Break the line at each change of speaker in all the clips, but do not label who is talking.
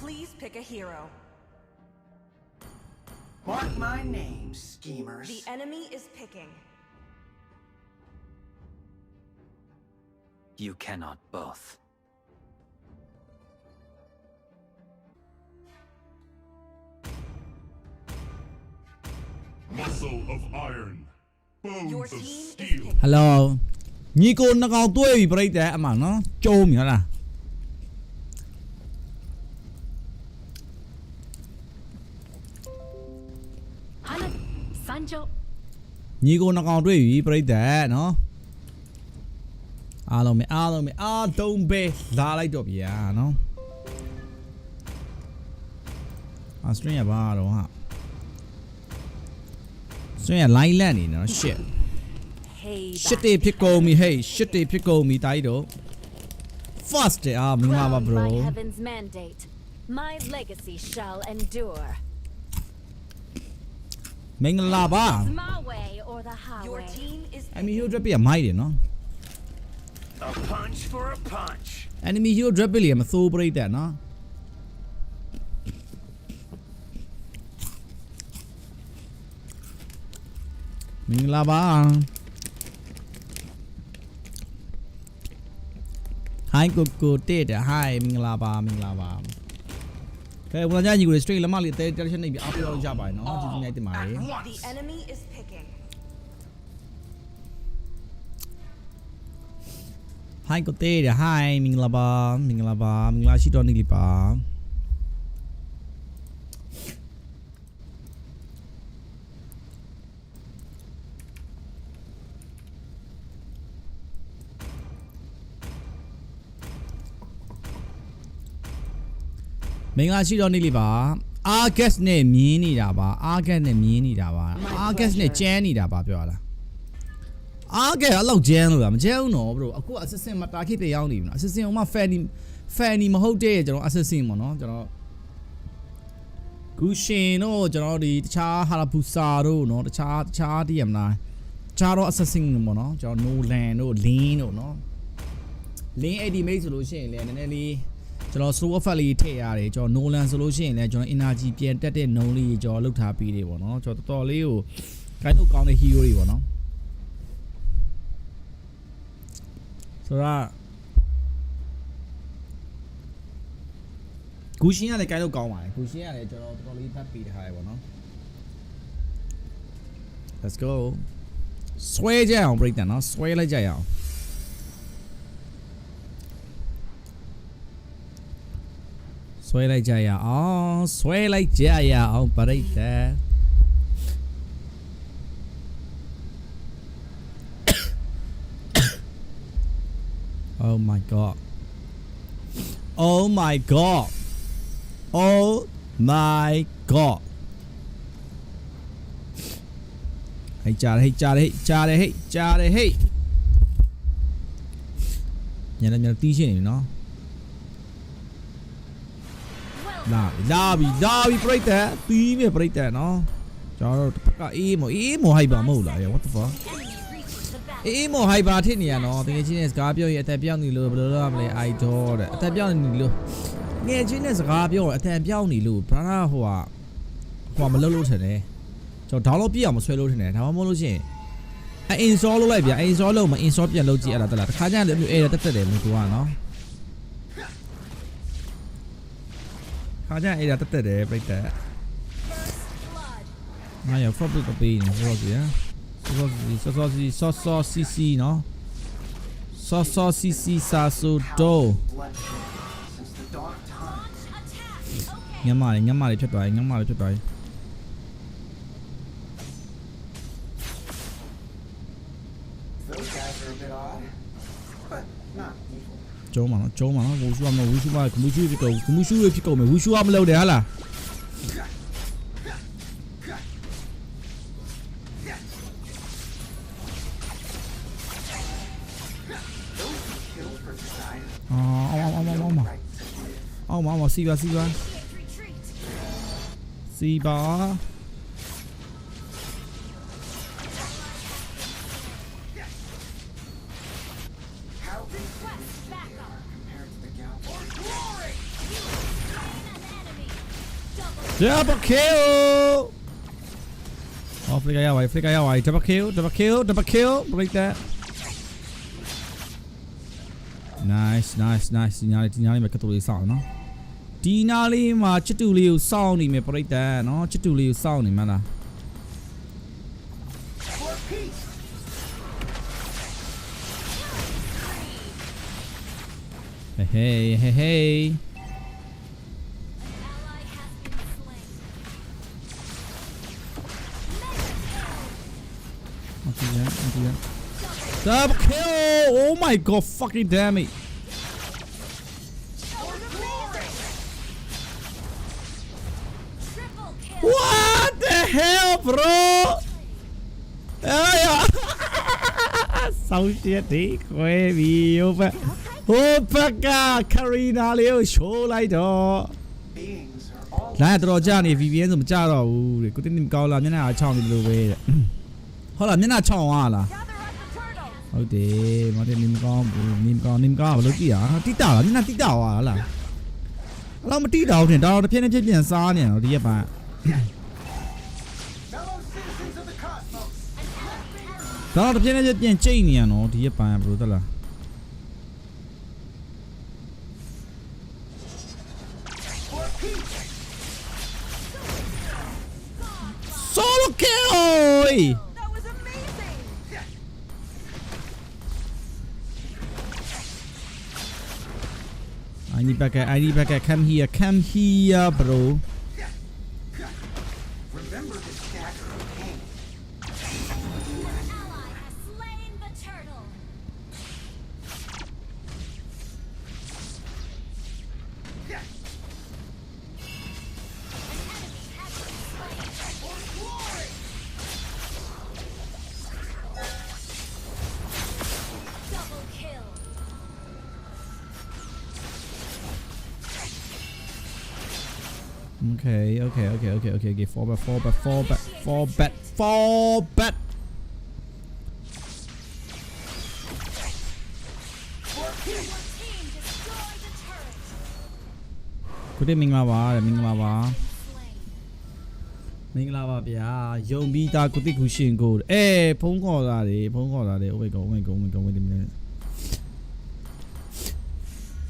Please pick a hero.
Mark my name, schemers.
The enemy is picking.
You cannot both.
Muscle of iron, bones
Your
of
team is
steel.
picking.
ဟယ်လိုညီကိုနှစ်ကောင်တွေ့ပြီပြိတ္တအမှန်နော်ကျုံးမြလား ညီကိုနှစ်ကောင်တွေ့ပြီပြိတ္တနော်အားလုံးပဲအားလုံးပဲအားတုံးပဲလာလိုက်တော့ဗျာနော်အစထရင်ရပါတော့ဟာစထရင်ရ line လက်နေနော် shit
Hey,
shit တွေဖြစ်ကုန်ပြီ hey shit တွေဖြစ်ကုန်ပြီတိုင်းတော့ first တဲ့အာမင်္ဂလာပါ
crowned
bro
by heaven's mandate. My legacy shall endure.
မင်္ဂလာပါ
My way or the
Your
highway.
team is
အမီ
picking.
ဟီရိုဒရက်ပြမိုက်တယ်နော်
A punch for a punch.
enemy hero drop လေးမစိုးပြိတ္တနော်မင်္ဂလာပါ Hi ကိုကိုတဲ့တဲ့ Hi မင်္ဂလာပါမင်္ဂလာပါ ကဲဝန်ကြီးကို straight လက်မလေးတဲတက်ချက်နေပြီးအားပြောလို့ကြပါတယ်နော်ကျေးဇူးများတင်ပါတယ်
The enemy is picking.
Hi ကိုတဲ့တဲ့ Hi မင်္ဂလာပါမင်္ဂလာပါမင်္ဂလာရှိတော်နေလိပါ မင်္ဂလာရှိတော်နေလိပါအာဂက်စ်နဲ့မြင်းနေတာပါအာဂက်နဲ့မြင်းနေတာပါအာဂက်စ်နဲ့ကျန်းနေတာပါပြောရလားအားကဲအဲ့လောက်ကျန်းလို့လားမကျန်းဘူးနော်ဘရိုအခု assistant မှာတာခိပြရောက်နေပြီနော် assistant ဟိုမှာ fanny fanny မဟုတ်တဲ့ကျွန်တော် assistant ပေါ့နော်ကျွန်တော်ဂူရှင်တို့ကျွန်တော်ဒီတခြားဟာလာပူစာတို့နော်တခြားတခြားတည်ရမလားတခြားတော့ assistant ပေါ့နော်ကျွန်တော် Nolan တို့ Lin တို့နော် Lin 80 mate ဆိုလို့ရှိရင်လည်းနည်းနည်းလေး ကျွန်တော် slow effect လေးထည့်ရတယ်ကျွန်တော် Nolan ဆိုလို့ရှိရင်လည်းကျွန်တော် energy ပြန်တက်တဲ့ known လေးကျွန်တော်လောက်ထားပြီးတယ်ပေါ့နော်ကျွန်တော်တော်တော်လေးကို guide လုပ်ကောင်းတဲ့ hero တွေပေါ့နော်ဆိုတော့ဂူရှင်ကလည်းကြိုက်လို့ကောင်းပါတယ်ဂူရှင်ကလည်းကျွန်တော်တော်တော်လေးဖတ်ပြီးထားရပါတော့ Let's go ဆွဲကြအောင် break တန်နော်ဆွဲလိုက်ကြရအောင် Suela Jaya. Oh, Suela Jaya. Oh, parejte. oh my god. Oh my god. Oh my god. Hey, cha hey, cha hey, cha hey, cha hey. Nhà làm nhà tí chuyện
nó.
လာပြီလာပြီလာပြီပြိတ္တတီးမြေပြိတ္တနော်ကျွန်တော်တို့တစ်ဖက်ကအေးမောအေးမောဟိုက်ပါမဟုတ်လား what the fuck
enemy reaches the battle.
အေးမော်ဟိုက်ပါထစ်နေရနော်တကယ်ချင်းနဲ့စကားပြောရင်အသက်ပြောင်းနေလို့ဘယ်လိုလုပ်ရမလဲအိုက်ဒေါ်တဲ့အသက်ပြောင်းနေလို့ငယ်ချင်းနဲ့စကားပြောရင်အသက်ပြောင်းနေလို့ဘရာဟိုဟာဟိုဟာမလုပ်လို့ထင်တယ်ကျွန်တော် download ပြအောင်မဆွဲလို့ထင်တယ်ဒါမှမဟုတ်လို့ရှိရင်အဲ install လုပ်လိုက်ဗျာ install လုပ်မ install ပြန်လုပ်ကြည့်အဲ့ဒါတက်လားတခါကျရင်လည်းအဲ့ဒါတက်တက်တယ်မင်းကနော် ကြာဆိုတော့ဆိုတော့ဆိုဆိုစီစီနော်ဆိုဆိုစီစီစာဆိုဒို
Bloodshed since the dawn of time.
Launch attack. Okay.
ညမလေးညမလေးဖြစ်သွားပြီညမလေးဖြစ်သွားပြီ
Those guys are a bit odd, but not evil.
ကျုံးပါနော်ကျုံးပါနော်ဝူရှူကမဝူရှူပါကမှုရှူဖြစ်ကုန်ကမှုရှူဖြစ်ကုန်မယ်ဝူရှူကမလုပ်တယ်ဟာလား
Kill for desire.
အော်အောင်အောင်အောင်အောင်
Right.
အောင်အောင်အောင်စီပါစီပါ
Retreat.
စီပါ double kill အော် flicker ရပါ flicker ရပါ double kill double kill double kill break that nice nice nice ဒီနားလေးဒီနားလေးမှာကတူလေးစောင့်နော်ဒီနားလေးမှာချစ်တူလေးကိုစောင့်နေမယ်ပြိတ္တနော်ချစ်တူလေးကိုစောင့်နေမှလား
For peace!
Hey, hey, hey. Double kill! Oh my god, fucking damn it.
Triple kill.
What the hell, bro? Ay, ဆောင်းရှက်ဒီခွဲပြီဟိုဘက်ဟိုဘက်ကခရီနာလေးကိုရှိုးလိုက်တော့
Beings are all
လိုင်းကတော်တော်ကြာနေ VPN ဆိုမကြတော့ဘူးတဲ့ကိုတင်းတင်ကောင်းလာမျက်နှာချောင်းနေလို့ပဲတဲ့ဟုတ်လားမျက်နှာချောင်းသွားလား ဟုတ်တယ်မတင်နေမကောင်းဘူးနေမကောင်းနေမကောင်းဘယ်လိုကြည့်ရဟာတိတာလားမျက်နှာတိတာသွားလားအဲ့တော့မတိတာဘူးတင်တော်တော်တစ်ပြင်းတစ်ပြင်းပြန်စားနေတော့ဒီရက်ပိုင်း
fellow citizens of the cosmos.
တော်တော်တစ်ပြင်းတစ်ပြင်းပြန်ကျိတ်နေရနော်ဒီရက်ပိုင်းဘယ်လိုသလား I need back I need back come here come here bro okay okay okay okay okay okay fall back fall back fall back fall back fall back
Your team destroyed the turret.
ကိုတင်မင်္ဂလာပါတဲ့မင်္ဂလာပါ
Slain.
မင်္ဂလာပါဗျာယုံပြီးသားကိုတိကူရှင်ကိုအဲဖုန်းခေါ်တာလေဖုန်းခေါ်တာလေ oh my god oh my god oh my god wait a minute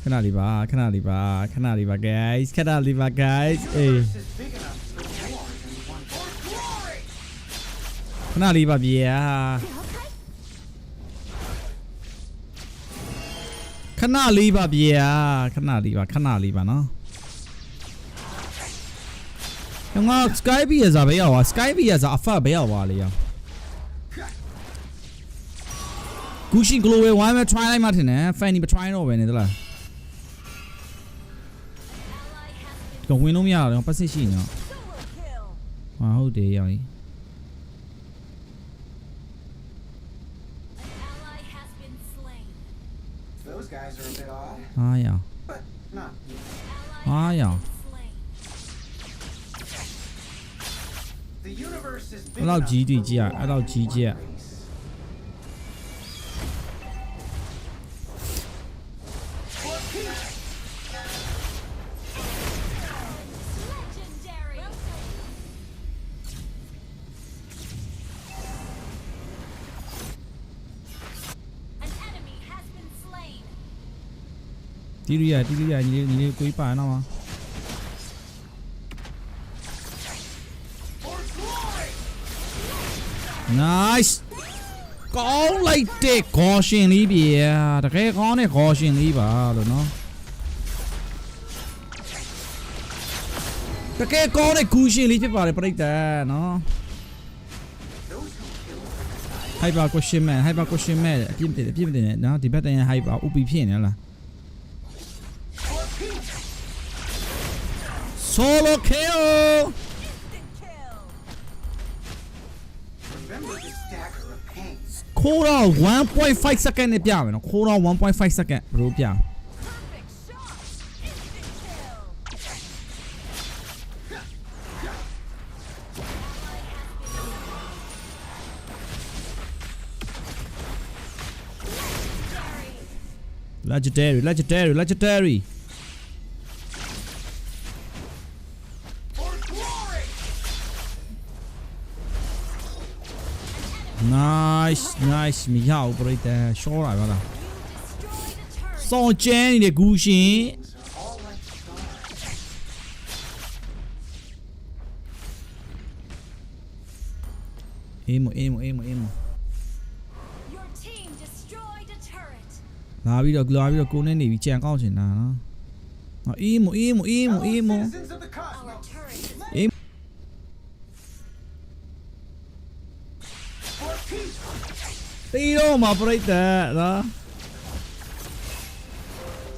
ခဏလေးပါခဏလေးပါခဏလေးပါ guys ခဏလေးပါ guys အေး
This is big enough for more than one. For glory!
ခဏလေးပါဗျာခဏလေးပါဗျာခဏလေးပါခဏလေးပါနော်ငါ Skype ရစားပဲရောက်ပါ Skype ရစားအဖတ်ပဲရောက်ပါလေရောကူရှင် global ဝိုင်းမ try လိုက်မှထင်တယ် fanny မ try တော့ပဲနေသလား
ก็วิ
นล不
ยาเล
ย
ปั
ส
สิชิ
เ啊าะ
ว้าว
เดี
တီးရရတီးရရညီလေးညီလေးကိုကြီးပါနော်
For glory!
nice ကောင်းလိုက်တဲ့ခေါ်ရှင်လေးပြတကယ်ကောင်းတဲ့ခေါ်ရှင်လေးပါလို့နော်တကယ်ကောင်းတဲ့ကူရှင်လေးဖြစ်ပါတယ်ပြိတ္တာနော်
Those who kill for decide
hyper question man hyper question man အပြစ်အပြစ်တင်နော်ဒီဘက်တန် hyper UP ဖြစ်နေလား
pain.
ခိုးတော့1.5 second နဲ့ပြမယ်နော်ခိုးတော့1.5 second ဘယ်လိုပြ
Perfect shot. Instant kill.
legendary legendary legendary
For glory!
Nice nice မရဘူးပရိသတ်ရှောတာပါလား
Destroyed a turret.
စော်ကျန်းနေတဲ့ဂူရှင်
all like stars.
အေးမအေးမအေးမအေးမ
Your team destroyed a turret.
လာပြီးတော့လာပြီးတော့ကိုနဲ့နေပြီးကြံကောက်ချင်တာနော်ဟောအေးမအေးမအေးမ
Fellow
အေးမ So you know him up right. Nah.